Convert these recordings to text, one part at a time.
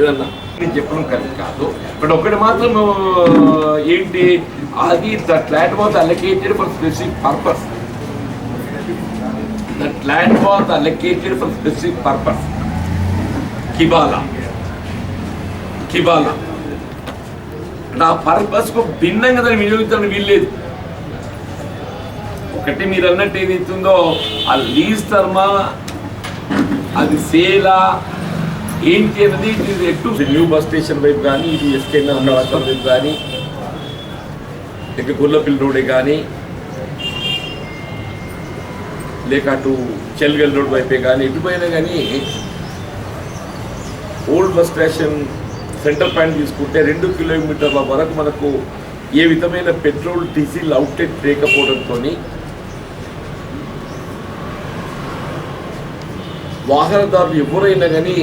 ఏదన్నా? నేను చెప్పడం కరెక్ట్ కాదు. బట్ ఒకటి మాత్రం ఏంటి? అది that land was allocated for specific purpose that land was allocated for specific purpose కిబాలా. కిబాలా. నా పర్పస్కు భిన్నంగా దాన్ని వినియోగించడానికి వీల్లేదు. ఒకటి మీరు అన్నట్టు ఏదైతుందో ఆ లీజ్ తర్మా అది సేలా ఏంటి అనేది ఇది ఎటు? న్యూ బస్ స్టేషన్ వైపు కానీ ఇది ఎస్కే నరకవాసం వైపు కానీ ఇక గుల్లపిల్లి రోడ్ కానీ లేక అటు చెల్గల్ రోడ్ వైపే కానీ ఎటు పోయినా కానీ old bus station centre point తీసుకుంటే రెండు కిలోమీటర్ల వరకు మనకు ఏ విధమైన పెట్రోల్ డీజిల్ అవుట్లెట్ లేకపోవడంతో వాహనదారులు ఎవరైనా కానీ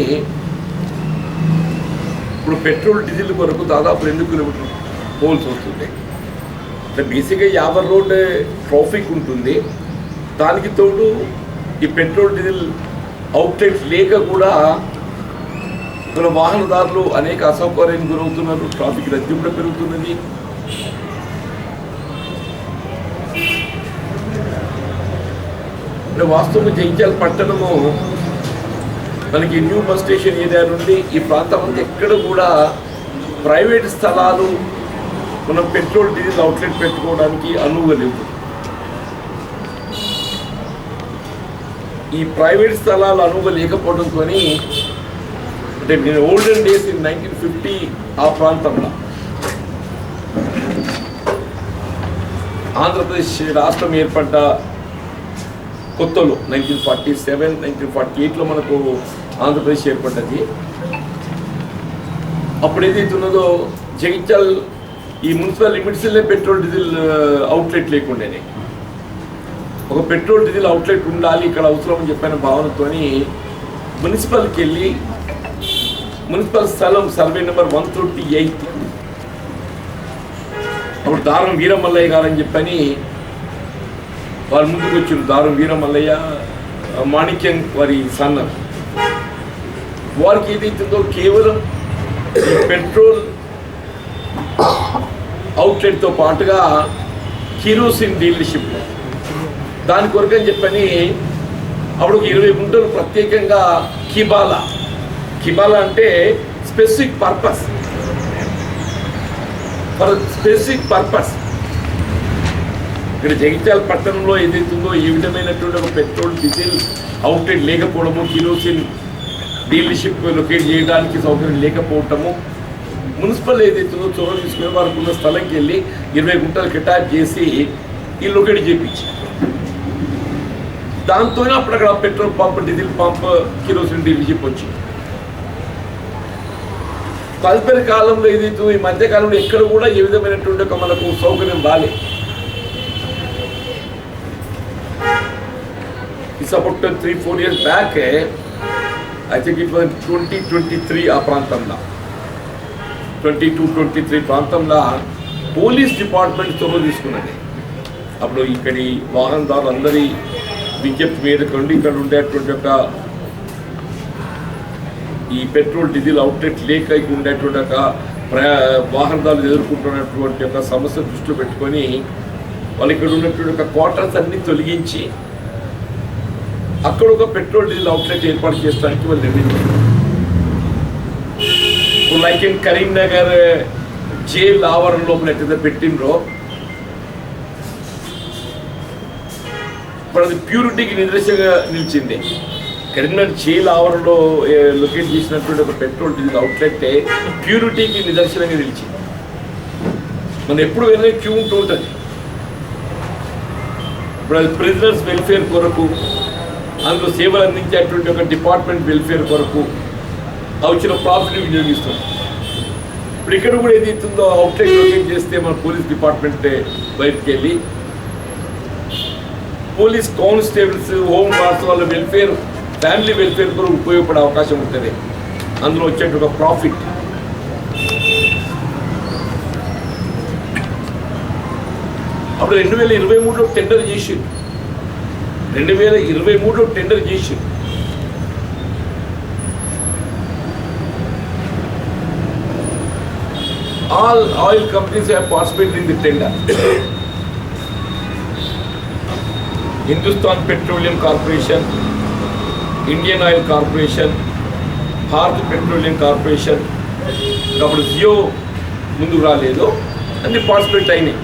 ఇప్పుడు పెట్రోల్ డీజిల్ కొరకు దాదాపు రెండు కిలోమీటర్లు పోల్స్ వస్తుంది అంటే బేసిక్గా యాభై రోడ్ ట్రాఫిక్ ఉంటుంది. దానికి తోడు ఈ పెట్రోల్ డీజిల్ అవుట్లెట్ లేక కూడా మన వాహనదారులు అనేక అసౌకర్యానికి గురవుతున్నారు. ట్రాఫిక్ రద్దీ కూడా పెరుగుతున్నది. వాస్తవం వాస్తవంగా జైత్యాల పట్టణము మనకి న్యూ బస్ స్టేషన్ ఏరియా నుండి ఈ ప్రాంతం అంతా ఎక్కడ కూడా ప్రైవేట్ స్థలాలు మనం పెట్రోల్ డీజిల్ అవుట్లెట్ పెట్టుకోవడానికి అనువుగా లేవు. ఈ ప్రైవేట్ స్థలాలు అనువుగా లేకపోవడంతో అంటే నేను olden days in nineteen fifty ఆ ప్రాంతంలో ఆంధ్రప్రదేశ్ రాష్ట్రం ఏర్పడ్డ కొత్తలో nineteen forty seven nineteen forty ఎయిట్లో మనకు ఆంధ్రప్రదేశ్ ఏర్పడ్డది. అప్పుడు ఏదైతే ఉన్నదో జగిత్యాల్ ఈ మున్సిపల్ లిమిట్స్లే పెట్రోల్ డీజిల్ అవుట్లెట్ లేకుండానే. ఒక పెట్రోల్ డీజిల్ అవుట్లెట్ ఉండాలి ఇక్కడ అవసరం అని చెప్పిన భావనతోని మున్సిపల్కి వెళ్ళి మున్సిపల్ స్థలం survey number one twenty eight. అప్పుడు దారం వీరమల్లయ్య గారని చెప్పని వారి ముందుకు వచ్చిన దారం వీరమల్లయ్య మాణిక్యం వారి సన్నారు. వారికి ఏదైతుందో కేవలం పెట్రోల్ అవుట్లెట్తో పాటుగా కిరోసిన్ డీలర్షిప్. దాని కొరకని చెప్పని అప్పుడు ఒక ఇరవై గుంటలు ప్రత్యేకంగా కిబాలా. కిబాలా అంటే specific purpose. For specific purpose. ఇక్కడ జగిత్యాల పట్టణంలో ఏదైతుందో ఏ విధమైనటువంటి ఒక పెట్రోల్ డీజిల్ అవుట్లెట్ లేకపోవడము కిరోసిన్ డీలర్షిప్ లొకేట్ చేయడానికి సౌకర్యం లేకపోవటము. మున్సిపల్ ఏదైతుందో చొరవ తీసుకుని వారికి ఉన్న స్థలంకి వెళ్ళి ఇరవై గుంటలు కిటాప్ చేసి ఈ లొకేట్ చేయించి దాంతోనే అప్పుడు అక్కడ petrol pump diesel pump kerosene dealership వచ్చింది. తదుపరి కాలంలో ఏదైతే ఈ మధ్యకాలంలో ఎక్కడ కూడా ఏ విధమైనటువంటి ఒక మనకు సౌకర్యం రాలేదు it's about three four years back I think it was twenty twenty three ఆ ప్రాంతంలో. ట్వంటీ టూ ట్వంటీ త్రీ ప్రాంతంలో పోలీస్ డిపార్ట్మెంట్ చొరవ తీసుకున్నది. అప్పుడు ఇక్కడి వాహనదారులు అందరి విజ్ఞప్తి మేరకు ఉండి ఇక్కడ ఉండేటువంటి ఒక ఈ పెట్రోల్ డీజిల్ అవుట్లెట్ లేక ఇక్కడ ఉండేటువంటి ఒక ప్రయా వాహనదారులు ఎదుర్కొంటున్నటువంటి ఒక సమస్య దృష్టిలో పెట్టుకొని వాళ్ళు ఇక్కడ ఉన్నటువంటి ఒక క్వార్టర్స్ అన్ని తొలగించి అక్కడ ఒక పెట్రోల్ డీజిల్ అవుట్లెట్ ఏర్పాటు చేయడానికి వాళ్ళు నిర్ణయించారు. లైక్ ఇన్ కరీంనగర్ జైల్ ఆవరణ లోపల ఎట్లయితే పెట్టిండ్రో ఇప్పుడు అది ప్యూరిటీకి నిదర్శనంగా నిలిచింది. కరీంనగర్ జైల్ ఆవరణలో లొకేట్ చేసినటువంటి ఒక పెట్రోల్ డీజిల్ అవుట్లెట్ ప్యూరిటీకి నిదర్శనంగా నిలిచింది. మనం ఎప్పుడు వెళ్ళే క్యూ ఉంటూ ఉంటుంది. ఇప్పుడు అది ప్రిజనర్స్ వెల్ఫేర్ కొరకు అందులో సేవలు అందించేటువంటి ఒక డిపార్ట్మెంట్ వెల్ఫేర్ కొరకు వచ్చిన ప్రాఫిట్ వినియోగిస్తుంది ఇప్పుడు ఇక్కడ కూడా ఏదైతుందో అవుట్లెట్ లొకేట్ చేస్తే మన పోలీస్ డిపార్ట్మెంట్ బయటకు వెళ్ళి పోలీస్ కానిస్టేబుల్స్ హోమ్ గార్డ్స్ వాళ్ళ వెల్ఫేర్ ఫ్యామిలీ వెల్ఫేర్ కొరకు ఉపయోగపడే అవకాశం ఉంటుంది. అందులో వచ్చేటువంటి ఒక ప్రాఫిట్. అప్పుడు రెండు వేల ఇరవై మూడులో టెండర్ చేసి రెండు వేల ఇరవై మూడు టెండర్ చేసి. All oil companies have participate in the tender. Hindustan Petroleum Corporation Indian Oil Corporation Bharat Petroleum Corporation అప్పుడు జియో ముందుకు రాలేదు. అన్ని పార్టిసిపేట్ అయినాయి.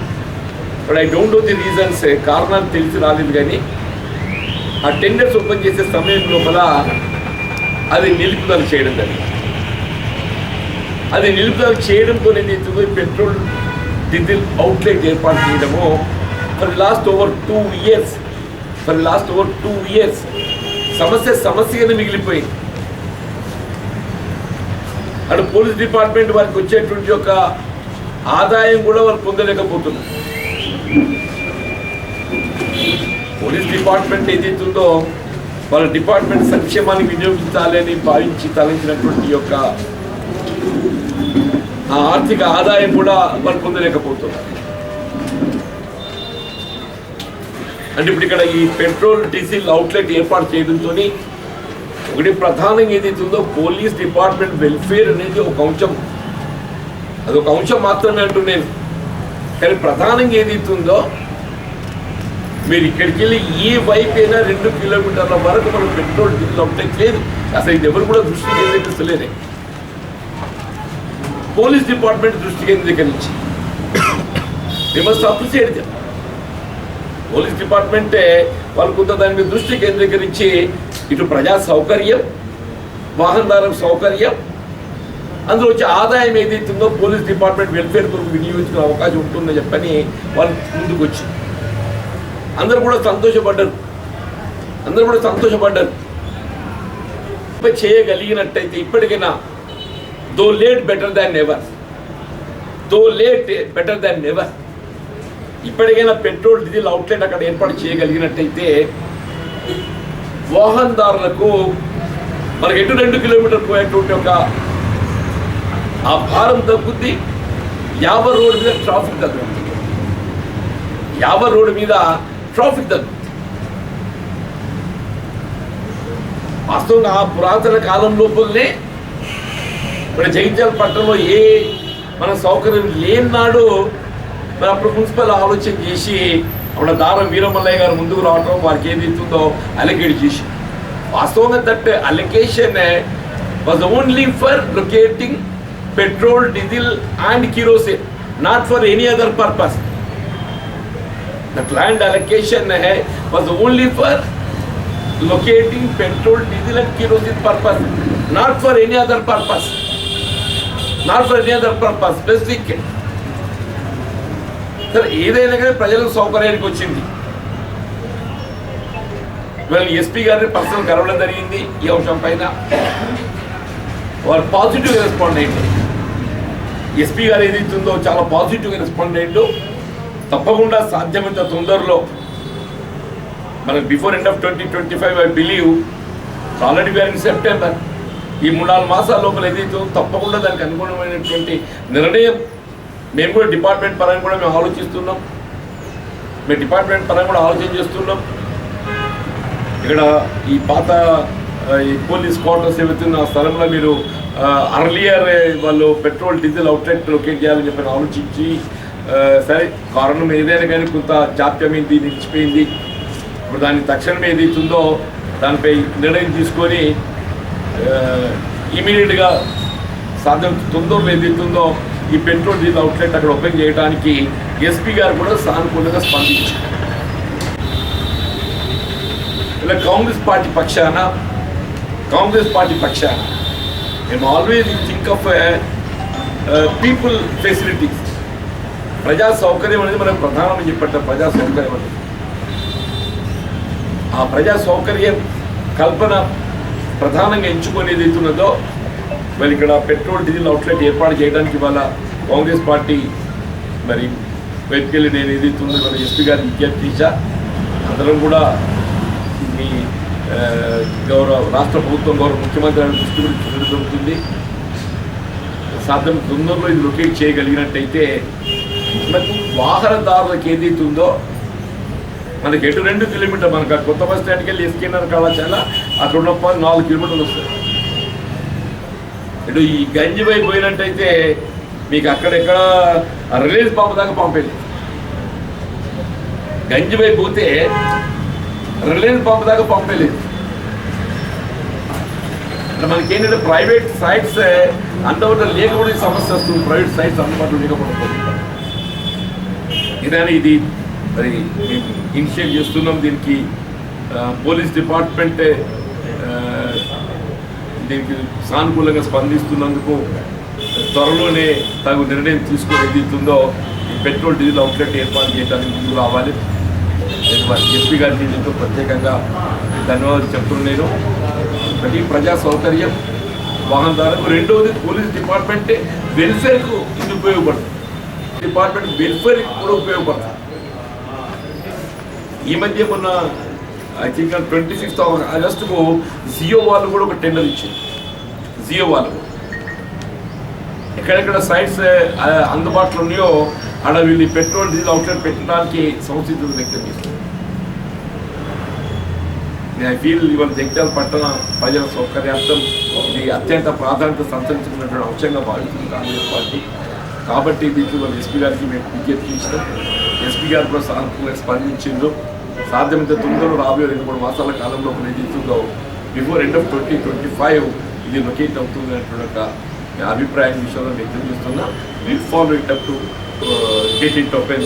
But I don't know the reasons కారణాలు తెలిసి రాలేదు కానీ ఆ టెండర్స్ ఓపెన్ చేసే సమయం లోపల అది నిలుపుదల చేయడం జరిగింది. అది నిలుపుదల చేయడంతో నేను పెట్రోల్ డీజిల్ అవుట్లెట్ ఏర్పాటు చేయడము for last over two years for last over two years సమస్య సమస్యగానే మిగిలిపోయింది. అటు పోలీస్ డిపార్ట్మెంట్ వారికి వచ్చేటువంటి ఒక ఆదాయం కూడా వారు పొందలేకపోతున్నారు. పోలీస్ డిపార్ట్మెంట్ ఏదైతుందో వాళ్ళ డిపార్ట్మెంట్ సంక్షేమానికి వినియోగించాలని భావించి తలంచినటువంటి యొక్క ఆ ఆర్థిక ఆదాయం కూడా వాళ్ళు పొందలేకపోతున్నారు. అంటే ఇప్పుడు ఇక్కడ ఈ పెట్రోల్ డీజిల్ అవుట్లెట్ ఏర్పాటు చేయడంతో ఒకటి ప్రధానంగా ఏదైతుందో పోలీస్ డిపార్ట్మెంట్ వెల్ఫేర్ అనేది ఒక అంశం. అది ఒక అంశం మాత్రమే అంటూ నేను కానీ ప్రధానంగా ఏదైతుందో మీరు ఇక్కడికి వెళ్ళి ఏ వైపు అయినా రెండు కిలోమీటర్ల వరకు మనం పెట్రోల్ డీజిల్ లేదు. అసలు ఇది ఎవరు కూడా దృష్టి కేంద్రీకరిస్తలేదే పోలీస్ డిపార్ట్మెంట్ దృష్టి కేంద్రీకరించి. We must appreciate them police డిపార్ట్మెంటే వాళ్ళు కొంత దాని మీద దృష్టి కేంద్రీకరించి ఇటు ప్రజా సౌకర్యం వాహనదారం సౌకర్యం అందులో వచ్చే ఆదాయం ఏదైతుందో పోలీస్ డిపార్ట్మెంట్ వెల్ఫేర్ కొరకు వినియోగించుకునే అవకాశం ఉంటుందని చెప్పని వాళ్ళు ముందుకు వచ్చింది అందరూ కూడా సంతోషపడ్డారు. అందరూ కూడా సంతోషపడ్డారు. చేయగలిగినట్టయితే ఇప్పటికైనా though late better than never. Though late better than never. ఇప్పటికైనా పెట్రోల్ డీజిల్ అవుట్లెట్ అక్కడ ఏర్పాటు చేయగలిగినట్టయితే వాహనదారులకు మనకి ఎటు రెండు కిలోమీటర్ పోయేటువంటి ఒక ఆ భారం తగ్గుద్ది. యాభై రోడ్డు మీద ట్రాఫిక్ తగ్గుతుంది యాభై రోడ్డు మీద ట్రాఫిక్ తగ్గుతుంది వాస్తవంగా ఆ పురాతన కాలం లోపలనే మన జగిత్యాల పట్టణంలో ఏ మన సౌకర్యం లేనాడు మరి అప్పుడు మున్సిపల్ ఆలోచన చేసి అప్పుడు దారం వీరమల్లయ్య గారు ముందుకు రావటం వారికి ఏది ఇస్తుందో అలకేట్ చేసి. వాస్తవంగా that allocation was only for locating petrol diesel and kerosene not for any other purpose That land allocation hai, was only for locating petrol, diesel and kerosene purpose, not for any other purpose. Not for any other purpose, specific. Sir ఏదైనా కానీ ప్రజలకు సౌకర్యానికి వచ్చింది ఇవాళ SP గారిని personal కలవడం జరిగింది ఈ అంశం పైన వారు పాజిటివ్గా రెస్పాండ్ అయ్యింది ఎస్పీ గారు ఏదైతుందో చాలా పాజిటివ్గా రెస్పాండ్ అయ్యిండు తప్పకుండా సాధ్యమైనంత తొందరలో. మనకు before end of twenty twenty five I believe already we're in September ఈ మూడు నాలుగు మాసాల లోపల ఏదైతే తప్పకుండా దానికి అనుగుణమైనటువంటి నిర్ణయం మేము కూడా డిపార్ట్మెంట్ పరంగా కూడా మేము ఆలోచిస్తున్నాం. మేము డిపార్ట్మెంట్ పరంగా కూడా ఆలోచన చేస్తున్నాం. ఇక్కడ ఈ పాత ఈ పోలీస్ క్వార్టర్స్ ఏవైతే ఆ స్థలంలో మీరు అర్లియర్ వాళ్ళు పెట్రోల్ డీజిల్ అవుట్లెట్ లొకేట్ చేయాలని చెప్పి ఆలోచించి సరే కారణం ఏదైనా కానీ కొంత జాప్యమైంది నిలిచిపోయింది. ఇప్పుడు దాన్ని తక్షణం ఏది ఇస్తుందో దానిపై నిర్ణయం తీసుకొని ఇమీడియట్గా సాధ్యం తొందరలో ఏదైతుందో ఈ పెట్రోల్ డీజిల్ అవుట్లెట్ అక్కడ ఓపెన్ చేయడానికి ఎస్పీ గారు కూడా సానుకూలంగా స్పందించారు. ఇలా కాంగ్రెస్ పార్టీ పక్షాన కాంగ్రెస్ పార్టీ పక్షాన మేము always think of people facilities ప్రజా సౌకర్యం అనేది మనకు ప్రధానమని చెప్పట ప్రజా సౌకర్యం అనేది. ఆ ప్రజా సౌకర్యం కల్పన ప్రధానంగా ఎంచుకునేది ఏదైతున్నదో మరి ఇక్కడ పెట్రోల్ డీజిల్ అవుట్లెట్ ఏర్పాటు చేయడానికి వాళ్ళ కాంగ్రెస్ పార్టీ మరి వెతికెళ్ళి నేను ఏదైతుందో మన ఎస్పీ గారికి విజ్ఞప్తి చేశా. అందరం కూడా మీ గౌరవ రాష్ట్ర ప్రభుత్వం గౌరవ ముఖ్యమంత్రి గారి దృష్టి గురించి జరుగుతుంది. సాధ్యం తొందరలో ఇది లొకేట్ చేయగలిగినట్టయితే మనకు వాహనదారులకు ఏదైతే ఉందో మనకి ఎటు రెండు కిలోమీటర్ మనకు కొత్త బస్ స్టాండ్కి వెళ్ళి ఎస్కేనర్ కళాశాల అక్కడ ఉన్న పని నాలుగు కిలోమీటర్లు వస్తుంది ఇటు ఈ గంజిపై పోయినట్టయితే మీకు అక్కడెక్కడ రిలీజ్ పంప దాకా పంపేది. గంజిపై పోతే రిలీజ్ పంప దాకా పంపేలేదు అంటే మనకి ఏంటంటే ప్రైవేట్ సైట్స్ అందుబాటులో లేకపోతే సమస్య వస్తుంది. ప్రైవేట్ సైట్స్ అందుబాటులో లేకపోతే కానీ ఇది మరి ఇనిషియేట్ చేస్తున్నాం దీనికి పోలీస్ డిపార్ట్మెంట్ దీనికి సానుకూలంగా స్పందిస్తున్నందుకు త్వరలోనే తగు నిర్ణయం తీసుకొని ఉందో ఈ పెట్రోల్ డీజిల్ అవుట్లెట్ ఏర్పాటు చేయడానికి ముందు రావాలి. నేను వారి ఎంపీ గారికి దీంతో ప్రత్యేకంగా ధన్యవాదాలు చెప్తున్నాను ప్రతి ఒకటి ప్రజా సౌకర్యం వాహనదారులకు. రెండవది పోలీస్ డిపార్ట్మెంటే వెల్ఫేర్కు ఇది ఉపయోగపడుతుంది. డిపార్ట్మెంట్ వెల్ఫేర్ కూడా ఉపయోగపడుతుంది. ఈ మధ్య మొన్న ఐ థింక్ ట్వంటీ సిక్స్త్ ఆగస్టుకు జియో వాళ్ళు కూడా ఒక టెండర్ ఇచ్చింది జియో వాళ్ళు. ఎక్కడెక్కడ సైట్స్ అందుబాటులో ఉన్నాయో అక్కడ వీళ్ళు పెట్రోల్ డీజిల్ అవుట్లెట్ పెట్టడానికి సంసిద్ధత వ్యక్తం చేస్తుంది నేను ఐ ఫీల్ ఇవాళ జగిత్యాల పట్టణ ప్రజల సౌకర్యార్థం ఇది అత్యంత ప్రాధాన్యత సంతరించుకున్నటువంటి అంశంగా భావిస్తుంది కాంగ్రెస్ పార్టీ. కాబట్టి దీనికి వాళ్ళ ఎస్పీ గారికి మేము విజ్ఞప్తి ఇచ్చినాం ఎస్పీ గారు కూడా సానుకూలంగా స్పందించిండ్రు. సాధ్యమైతే తొమ్మిదిలో రాబోయే రెండు మూడు మాసాల కాలంలో ఏదైతుందో before end of twenty twenty five ఇది లొకేట్ అవుతుంది అనేటువంటి ఒక అభిప్రాయం విషయంలో వ్యక్తం చేస్తున్నా will follow it up to get it open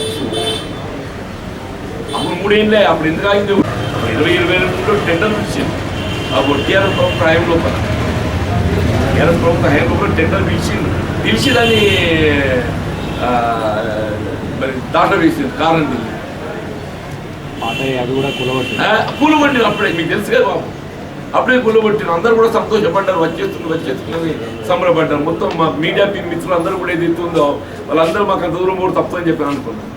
అప్పుడు మూడేళ్ళే అప్పుడు ఎందుకు ఆగింది? ఇరవై ఇరవై రెండులో టెండర్ పిలిచింది. అప్పుడు టీఆర్ఎస్ ప్రభుత్వం హయాం లోపల టీఆర్ఎస్ ప్రభుత్వం హయాం లోపల టెండర్ పిలిచింది పిలిచి దాన్ని మరి దాట వేసింది కారణం తెలియదు అది కూడా పూలు పండిన అప్పుడే మీకు తెలుసు కదా బాబు. అప్పుడే పూలు పట్టిన అందరూ కూడా సంతోషపడ్డారు వచ్చేస్తుంది వచ్చేస్తుందని సంబరపడ్డారు. మొత్తం మా మీడియా మిత్రులు అందరూ కూడా ఏది ఉందో వాళ్ళందరూ మాకు అంత దూరం కూడా తప్పని చెప్పి అనుకున్నాను